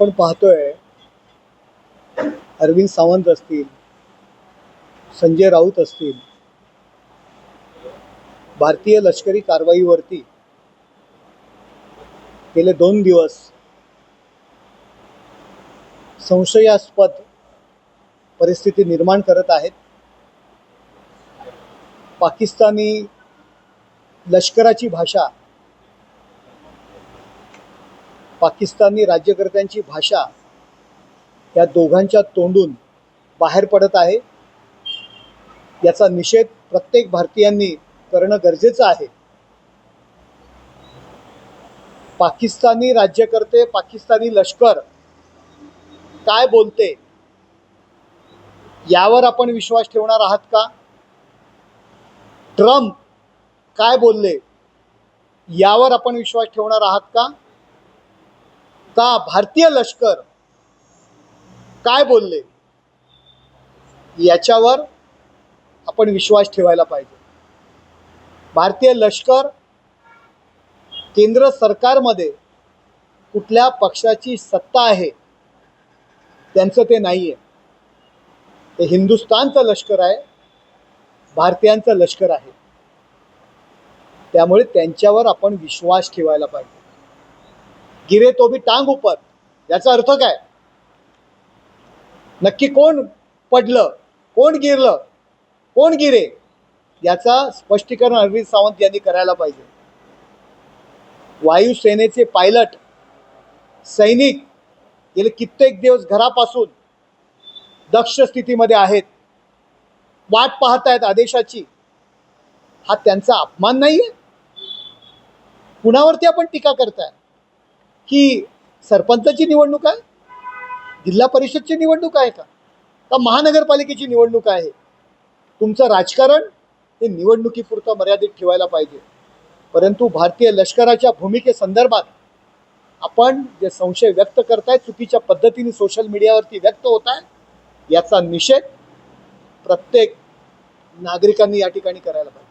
आपण पाहतोय अरविंद सावंत असतील संजय राऊत असतील भारतीय लष्करी कारवाईवरती गेले दोन दिवस संशयास्पद परिस्थिती निर्माण करत आहेत. पाकिस्तानी लष्कराची भाषा पाकिस्तानी राज्यकर्त्यांची भाषा या दोघांच्या तोंडून बाहेर पडत आहे. याचा निषेध प्रत्येक भारतीयांनी करणं गरजेचं आहे. पाकिस्तानी राज्यकर्ते पाकिस्तानी लष्कर काय बोलते? यावर आपण विश्वास ठेवणार आहात का? ट्रम्प काय बोलले? यावर आपण विश्वास ठेवणार आहात का? का भारतीय लष्कर काय बोलले? याच्यावर आपण विश्वास ठेवायला पाहिजे. भारतीय लष्कर केंद्र सरकारमध्ये कुठल्या पक्षाची सत्ता आहे त्यांचं ते नाही आहे ते हिंदुस्थानचं लष्कर आहे भारतीयांचं लष्कर आहे. त्यामुळे त्यांच्यावर आपण विश्वास ठेवायला पाहिजे. गिरे तो भी टांग उपर याचा अर्थ काय? नक्की कोण पडलं? कोण गिरलं? कोण गिरे? याचा स्पष्टीकरण अरविंद सावंत यांनी करायला पाहिजे. वायुसेनेचे पायलट सैनिक गेले कित्येक दिवस घरापासून दक्ष स्थितीमध्ये आहेत. वाट पाहत आहेत आदेशाची. हा त्यांचा अपमान नाही आहे कुणावरती आपण टीका करताय? की सरपंचाची निवडणूक आहे? जिल्हा परिषदची निवडणूक आहे का? का महानगरपालिकेची निवडणूक आहे? तुमचं राजकारण हे निवडणुकीपुरतं मर्यादित ठेवायला पाहिजे. परंतु भारतीय लष्कराच्या भूमिकेसंदर्भात आपण जे संशय व्यक्त करताय चुकीच्या पद्धतीने सोशल मीडियावरती व्यक्त होत आहे याचा निषेध प्रत्येक नागरिकांनी या ठिकाणी करायला पाहिजे.